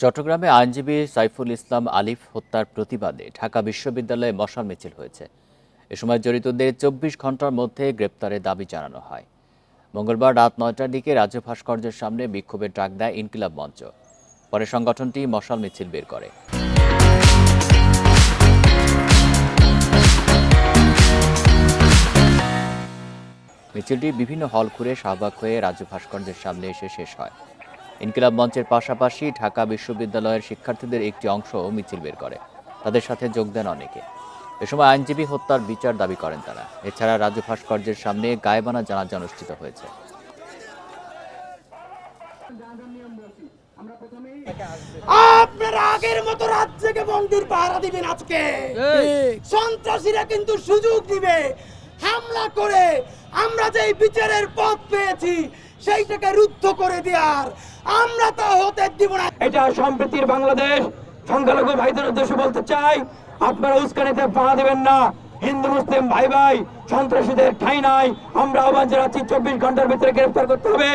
চট্টগ্রামে আইনজীবী সাইফুল ইসলাম আলিফ হত্যার প্রতিবাদে ঢাকা বিশ্ববিদ্যালয়ে মশাল মিছিল হয়েছে। এ সময় জড়িতদের চব্বিশ ঘণ্টার মধ্যে গ্রেপ্তারের দাবি জানানো হয়। মঙ্গলবার রাত নয়টার দিকে রাজ্য ভাস্কর্যের সামনে বিক্ষোভের ডাক দেয় ইনকিলাব মঞ্চ। পরে সংগঠনটি মশাল মিছিল বের করে। মিছিলটি বিভিন্ন হল ঘুরে শাহবাগ হয়ে রাজ্য ভাস্কর্যের সামনে এসে শেষ হয়। ইনকিলাব মঞ্চের পাশাপাশি ঢাকা বিশ্ববিদ্যালয়ের শিক্ষার্থীদের একটি অংশ মিছিল বের করে। তাদের সাথে যোগ দেন অনেকে। এ সময় আইনজীবী হত্যার বিচার দাবি করেন তারা। এছাড়া রাজ্য ভাস্কর্যের সামনে গায়েবানা জানাজা অনুষ্ঠিত হয়েছে। আপনারা আগের মতো রাজ্যকে মন্দির পাহারা দিবেন আজকে। সন্ত্রাসীরা কিন্তু সুযোগ দিবে। হামলা করে আমরা যে বিচারের পথ পেয়েছি সেইটাকে রুদ্ধ করে দেওয়ার আমরা তা হতে দিব না। এটা সম্প্রীতির বাংলাদেশ। সংখ্যালঘু ভাইদের উদ্দেশ্যে বলতে চাই, আপনারা উস্কানিতে পা দেবেন না। হিন্দু, মুসলিম ভাই ভাই সন্ত্রাসীদের ঠাই নাই। আমরা আহ্বান জানাচ্ছি চব্বিশ ঘণ্টার ভিতরে গ্রেফতার করতে হবে।